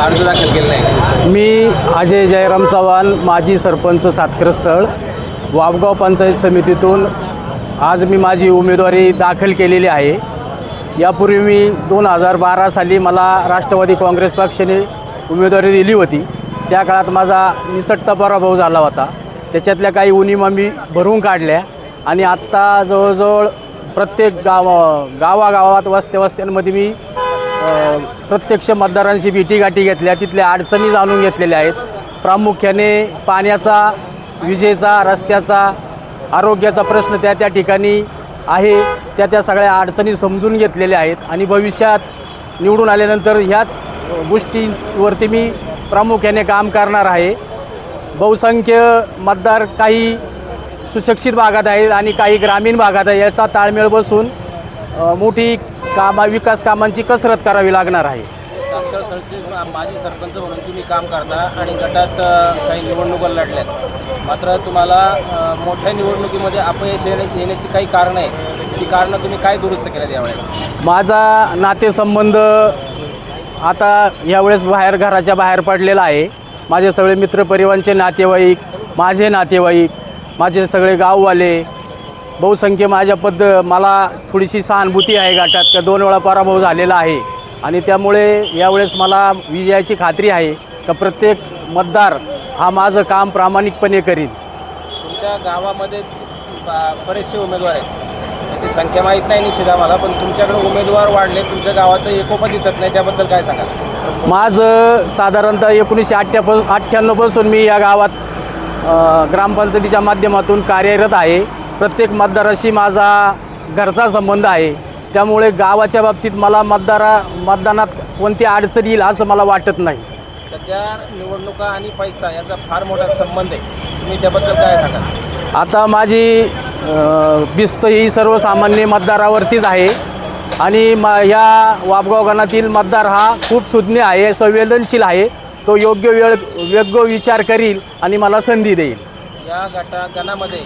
अर्ज दाखल केलेला आहे मी अजय जयराम चव्हाण माजी सरपंच सातकरस्थळ वावगाव पंचायत समितीतून आज मी माझी उमेदवारी दाखल केलेली आहे. यापूर्वी मी दोन हजार बारा साली मला राष्ट्रवादी काँग्रेस पक्षाने उमेदवारी दिली होती. त्या काळात माझा निसट्टा पराभव झाला होता. त्याच्यातल्या काही उणिमा मी भरून काढल्या आणि आत्ता जवळजवळ प्रत्येक गाव गावागावात वस्त्या वस्त्यांमध्ये मी प्रत्यक्ष मतदारांशी भेटीगाठी घेतल्या तिथल्या अडचणी जाणून घेतलेल्या आहेत. प्रामुख्याने पाण्याचा विजेचा रस्त्याचा आरोग्याचा प्रश्न त्या त्या ठिकाणी आहे. त्या त्या सगळ्या अडचणी समजून घेतलेल्या आहेत आणि भविष्यात निवडून आल्यानंतर ह्याच गोष्टींवरती मी प्रामुख्याने काम करणार आहे. बहुसंख्य मतदार काही सुशिक्षित भागात आहेत आणि काही ग्रामीण भागात आहे. याचा ताळमेळ बसून मोठी कामा विकास कामांची कसरत करावी लागणार आहे. माजी सरपंच म्हणून तुम्ही काम करता आणि गटात काही निवडणुका लढल्यात. मात्र तुम्हाला मोठ्या निवडणुकीमध्ये अपयश येण्या- येण्याची काही कारणं आहे ती कारणं तुम्ही काय दुरुस्त केल्यात यावेळेला माझा नातेसंबंध आता यावेळेस बाहेर घराच्या बाहेर पडलेला आहे. माझे सगळे मित्रपरिवारांचे नातेवाईक माझे नातेवाईक माझे सगळे गाववाले बहुसंख्य माझ्या पद्ध मला थोडीशी सहानुभूती आहे गटात का दोन वेळा पराभव झालेला आहे. आणि त्यामुळे यावेळेस मला विजयाची खात्री आहे का प्रत्येक मतदार हा माझं काम प्रामाणिकपणे करीन तुमच्या गावामध्येच बरेचसे उमेदवार आहेत. त्याची संख्या माहीत नाही निश्चित आम्हाला पण तुमच्याकडे उमेदवार वाढले तुमच्या गावाचं एकोपा दिसत नाही त्याबद्दल काय सांगा माझं साधारणतः एकोणीसशे अठ्ठ्याप अठ्ठ्याण्णवपासून मी या गावात ग्रामपंचायतीच्या माध्यमातून कार्यरत आहे. प्रत्येक मतदाराशी माझा घरचा संबंध आहे. त्यामुळे गावाच्या बाबतीत मला मतदारा मतदानात कोणती अडचण येईल असं मला वाटत नाही. सध्या निवडणुका आणि पैसा याचा फार मोठा संबंध आहे. तुम्ही त्याबद्दल काय सांगा आता माझी अ, भिस्त ही सर्वसामान्य मतदारावरतीच आहे. आणि मा ह्या वापगाव गणातील मतदार हा खूप सुज्ञ आहे संवेदनशील आहे. तो योग्य वेळ योग्य विचार करील आणि मला संधी देईल. या गटा गणामध्ये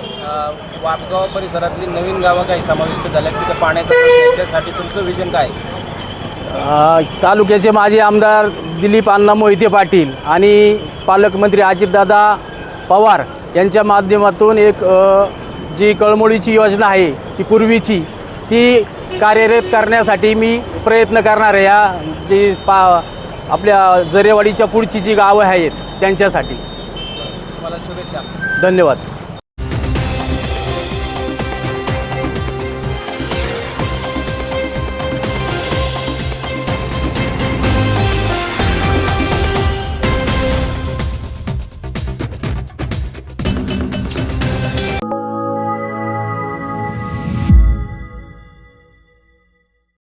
वापगाव परिसरातली नवीन गावं काही समाविष्ट झाल्या तिथं पाण्याचा प्रश्न. त्यासाठी तुमचं विजन काय? अ, तालुक्याचे माजी आमदार दिलीप अण्णा मोहिते पाटील आणि पालकमंत्री अजितदादा पवार यांच्या माध्यमातून एक अ, जी कळमोळीची योजना आहे ती पूर्वीची ती कार्यरत करण्यासाठी मी प्रयत्न करणार आहे या जी पा आपल्या जरेवाडीच्या पुढची जी गावं आहेत त्यांच्यासाठी तुम्हाला शुभेच्छा धन्यवाद.